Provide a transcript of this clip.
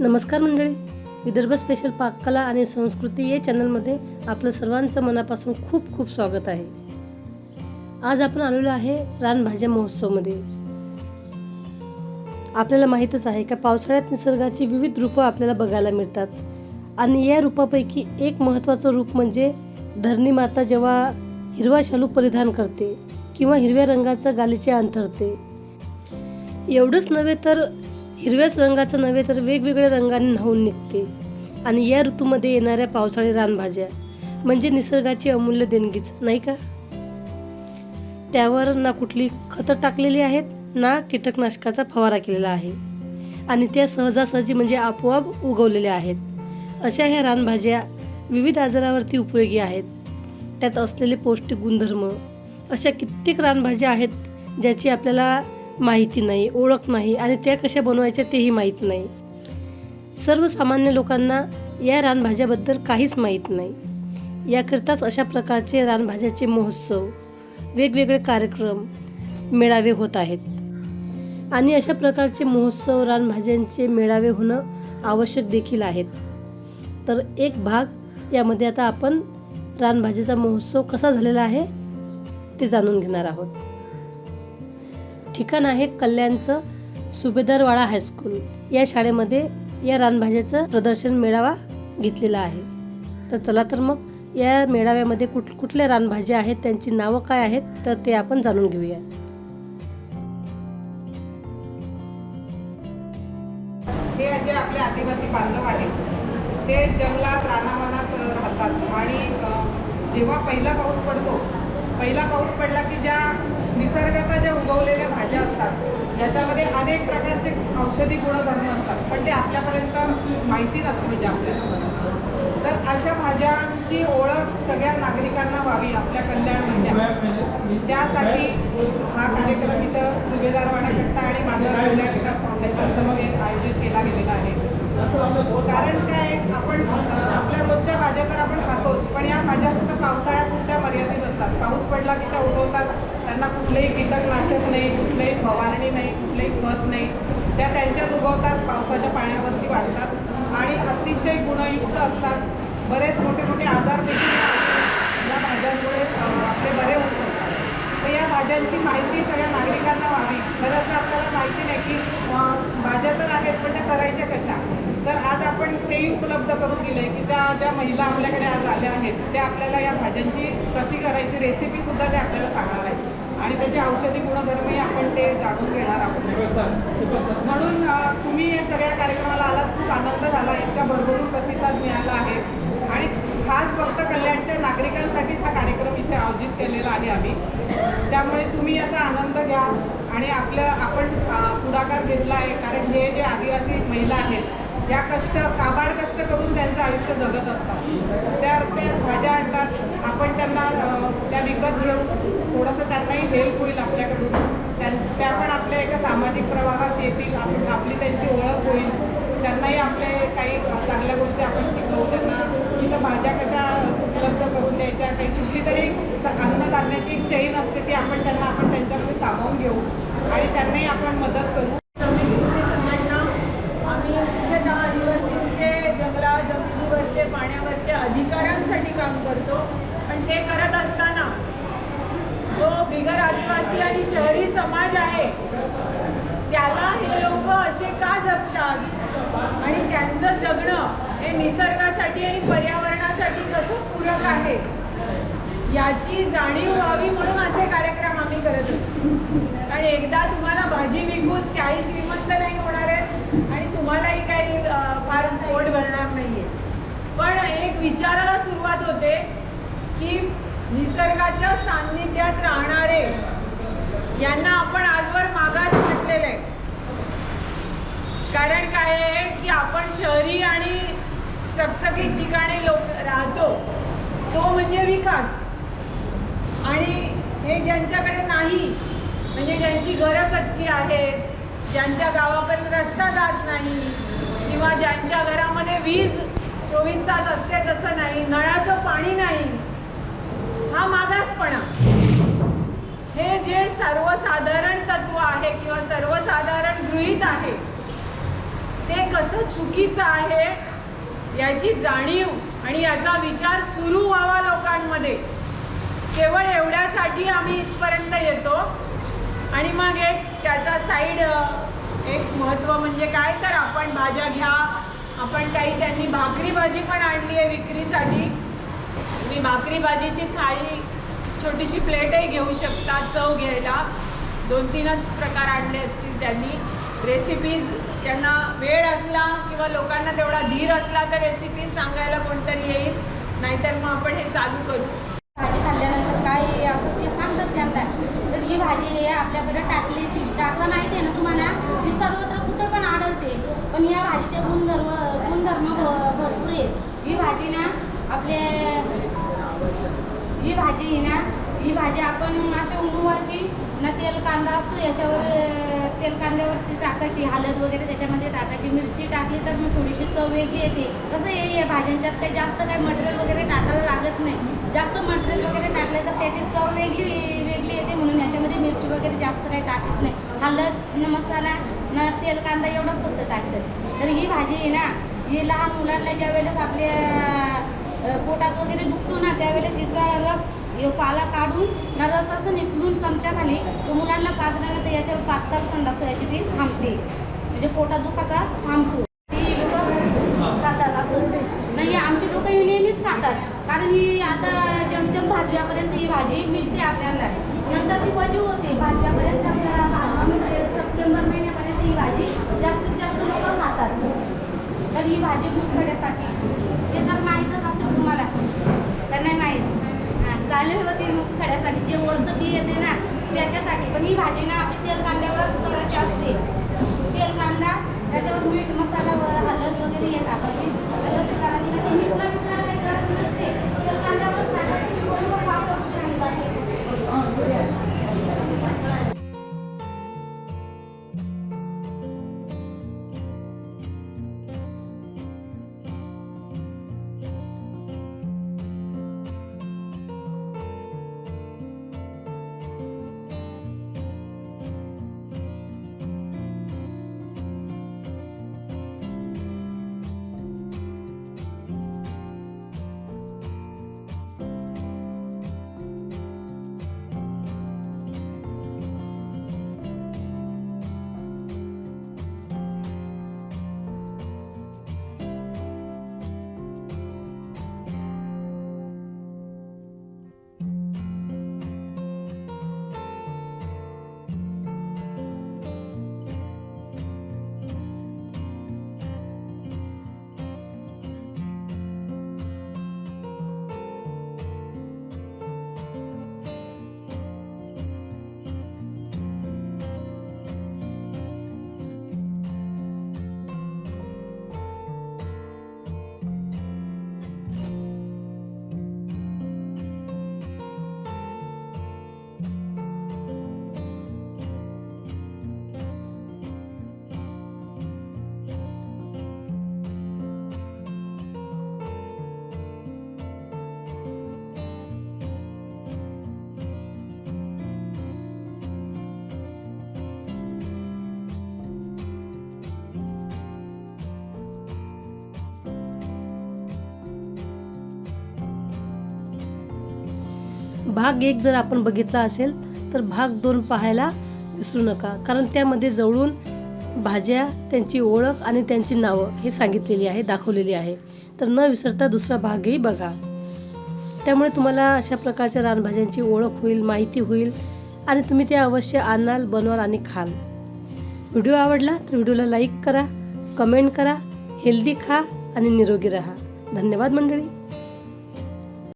नमस्कार मंडळी. विदर्भ स्पेशल पाककला आणि संस्कृती या चॅनलमध्ये आपलं सर्वांचं मनापासून खूप खूप स्वागत आहे. आज आपण आलेलो आहे रानभाज्या महोत्सवमध्ये. आपल्याला माहीतच आहे का पावसाळ्यात निसर्गाची विविध रूपं आपल्याला बघायला मिळतात. आणि या रूपापैकी एक महत्त्वाचं रूप म्हणजे धरणी माता जेव्हा हिरवा शालू परिधान करते किंवा हिरव्या रंगाचं गालीचे अंथरते. एवढंच नव्हे तर हिरव्याच रंगाचं नव्हे तर वेगवेगळ्या रंगाने न्हावून निघते. आणि या ऋतूमध्ये येणाऱ्या पावसाळी रानभाज्या म्हणजे निसर्गाची अमूल्य देणगीच नाही का? त्यावर ना कुठली खतं टाकलेली आहेत ना कीटकनाशकाचा फवारा केलेला आहे. आणि त्या सहजासहजी म्हणजे आपोआप उगवलेल्या आहेत. अशा ह्या रानभाज्या विविध आजारावरती उपयोगी आहेत. त्यात असलेले पौष्टिक गुणधर्म अशा कित्येक रानभाज्या आहेत ज्याची आपल्याला माहिती नाही ओळख नाही आणि त्या कशा बनवायच्या तेही माहीत नाही. सर्वसामान्य लोकांना या रानभाज्याबद्दल काहीच माहीत नाही. याकरिताच अशा प्रकारचे रानभाज्याचे महोत्सव वेगवेगळे कार्यक्रम मेळावे होत आहेत. आणि अशा प्रकारचे महोत्सव रानभाज्यांचे मेळावे होणं आवश्यक देखील आहेत. तर एक भाग यामध्ये आता आपण रानभाजीचा महोत्सव कसा झालेला आहे ते जाणून घेणार आहोत. ठिकाण आहे कल्याणचं सुभेदारवाडा हायस्कूल या शाळेमध्ये या रानभाज्याचं प्रदर्शन मेळावा घेतलेला आहे. तर चला तर मग या मेळाव्यामध्ये कुठ कुठल्या रानभाज्या आहेत त्यांची नावं काय आहेत तर ते आपण जाणून घेऊया. हे जे आपले आदिवासी बांधव आहेत ते जंगलात रानावनात राहतात. आणि जेव्हा पहिला पाऊस पडतो पहिला पाऊस पडला की ज्या निसर्गात ज्या उगवलेल्या भाज्या असतात ज्याच्यामध्ये अनेक प्रकारचे औषधी गुणधर्म असतात. पण ते आपल्यापर्यंत माहिती नसतं म्हणजे आपल्याला. तर अशा भाज्यांची ओळख सगळ्या नागरिकांना व्हावी आपल्या कल्याणमधल्या त्यासाठी हा कार्यक्रम इथं सुभेदारवाडा कट्टा आणि माधव कल्याण विकास फाउंडेशनतर्फे आयोजित केला गेलेला आहे. कारण काय आपण आपल्या रोजच्या भाज्या तर आपण खातोच पण या भाज्या फक्त पावसाळ्यात असतात पाऊस पडला की त्या उगवतात त्यांना कुठलेही कीटकनाशक नाही कुठलेही फवारणी नाही कुठलेही खत नाही. त्या त्यांच्यात उगवतात पावसाच्या पाण्यावरती वाढतात आणि अतिशय गुणयुक्त असतात. बरेच मोठे मोठे आजार देखील या भाज्यांमुळे आपले बरे होत असतात. तर या भाज्यांची माहिती सगळ्या नागरिकांना व्हावी. खरंच आपल्याला माहिती नाही की भाज्या तर आहेत पण त्या करायच्या कशा? तर आज आपण तेही उपलब्ध करून दिले की त्या ज्या महिला आपल्याकडे आज आल्या आहेत त्या आपल्याला या भाज्यांची कशी करायची रेसिपी सुद्धा ते आपल्याला सांगणार आहेत. आणि त्याचे औषधी गुणधर्मही आपण ते जाणून घेणार आहोत. म्हणून अ, तुम्ही या सगळ्या कार्यक्रमाला आलात खूप आनंद झाला. इतका भरभरून प्रतिसाद मिळाला आहे. आणि खास फक्त कल्याणच्या नागरिकांसाठीच हा कार्यक्रम इथे आयोजित केलेला आहे आम्ही. त्यामुळे तुम्ही याचा आनंद घ्या आणि आपलं आपण अ, पुढाकार घेतला आहे कारण हे जे आदिवासी महिला आहेत या कष्ट काबाड कष्ट करून त्यांचं आयुष्य जगत असतात. त्या त्या भाज्या आणतात. आपण त्यांना त्या विकत घेऊन थोडंसं त्यांनाही हेल्प होईल आपल्याकडून. त्यां त्या पण आपल्या एका सामाजिक प्रवाहात येतील. आपण आपली त्यांची ओळख होईल. त्यांनाही आपले काही चांगल्या गोष्टी आपण शिकवू त्यांना. तिथं भाज्या कशा उपलब्ध करून द्यायच्या काही कुठली तरी अन्नधान्याची एक चैन असते ती आपण त्यांना आपण त्यांच्यामध्ये सामावून घेऊ. आणि त्यांनाही आपण पाण्यावरच्या अधिकारांसाठी काम करतो. पण ते करत असताना जो बिगर आदिवासी आणि शहरी समाज आहे त्याला हे लोक असे का जगतात? आणि त्यांचं जगणं हे निसर्गासाठी आणि पर्यावरणासाठी कसं पूरक आहे? याची जाणीव व्हावी म्हणून असे कार्यक्रम आम्ही करत असतो आणि एकदा तुम्हाला भाजी विकून त्याही श्रीमंत नाही होणार आहेत आणि तुम्हालाही काही एक विचाराला सुरुवात होते की निसर्गाच्या सान्निध्यात राहणारे यांना आपण आजवर मागास म्हटलेलं. आहे कारण काय आहे की आपण शहरी आणि चकचकीत ठिकाणी लोक राहतो तो म्हणजे विकास. आणि हे ज्यांच्याकडे नाही म्हणजे ज्यांची घरं कच्ची आहेत ज्यांच्या गावापर्यंत रस्ता जात नाही किंवा ज्यांच्या घरामध्ये वीज चोवीस तास असते तसं नाही नळाचं पाणी नाही हा मागासपणा. हे जे सर्वसाधारण तत्व आहे किंवा सर्वसाधारण गृहीत आहे ते कसं चुकीचं आहे याची जाणीव आणि याचा विचार सुरू व्हावा लोकांमध्ये. केवळ एवढ्यासाठी आम्ही इथपर्यंत येतो. आणि मग एक त्याचा साईड एक महत्त्व म्हणजे काय? तर आपण भाज्या घ्या आपण काही त्यांनी भाकरी भाजी पण आणली आहे विक्रीसाठी. तुम्ही भाकरी भाजीची थाळी छोटीशी प्लेटही घेऊ शकता चव घ्यायला. दोन तीनच प्रकार आणले असतील त्यांनी. रेसिपीज त्यांना वेळ असला किंवा लोकांना तेवढा धीर असला तर रेसिपीज सांगायला कोणतरी येईल. नाहीतर मग आपण हे चालू करू. भाजी खाल्ल्यानंतर काय आपण ते सांगतात त्यांना. तर ही भाजी आहे आपल्याकडे टाकल्याची टाकलं नाही ते ना तुम्हाला? ही सर्वत्र असते पण या भाजीचे गुणधर्म गुणधर्म भ- भरपूर आहेत. ही भाजी ना आपले ही भाजी आहे ना ही भाजी आपण अशी उमवायची ना तेल कांदा असतो याच्यावर तेल कांद्यावरती टाकायची हळद वगैरे त्याच्यामध्ये टाकायची मिरची टाकली तर मग थोडीशी चव वेगळी येते. कसं आहे या भाज्यांच्यात काही जास्त काही मटेरियल वगैरे टाकायला लागत नाही. जास्त मटेरियल वगैरे टाकले तर त्याची चव वेगळी वेगळी येते म्हणून याच्यामध्ये मिरची वगैरे जास्त काही टाकत नाही. हळद मसाला न तेल कांदा एवढाच फक्त टाकतात. तर ही भाजी आहे ना ही लहान मुलांना ज्या वेळेस आपल्या पोटात वगैरे दुखतो ना त्यावेळेस हिचा रस पाला काढून ना रस असं निपडून चमच्याखाली तो मुलांना पाजल्यानं तर याच्यावर पातळ संडास याची ती थांबते. म्हणजे पोटात दुखाचा थांबतो. ती लोक खातात असं. नाही आमची लोक ही नेहमीच खातात. कारण ही आता जमजम भाजव्यापर्यंत ही भाजी मिळते आपल्याला. नंतर ती वजू होते. भाजव्यापर्यंत आपल्याला सप्टेंबर महिन्यापर्यंत ही भाजी जास्तीत जास्त लोक खातात तर ही भाजी मुतखड्यासाठी ते जर माहीतच असेल तुम्हाला. तर नाही माहीत. चालेल बघ ते मुतखड्यासाठी जे वरचं बी येते ना त्याच्यासाठी. पण ही भाजी ना आपली तेल कांद्यावरच करायची असते. तेल कांदा त्याच्यावर मीठ मसाला भाग एक जर आपण बघितला असेल तर भाग दोन पाहायला विसरू नका. कारण त्यामध्ये जवळून भाज्या त्यांची ओळख आणि त्यांची नावं हे सांगितलेली आहे दाखवलेली आहे. तर न विसरता दुसरा भागही बघा. त्यामुळे तुम्हाला अशा प्रकारच्या रानभाज्यांची ओळख होईल माहिती होईल आणि तुम्ही ते अवश्य आणाल बनवाल आणि खाल. व्हिडिओ आवडला तर व्हिडिओला लाईक करा कमेंट करा हेल्दी खा आणि निरोगी राहा. धन्यवाद मंडळी.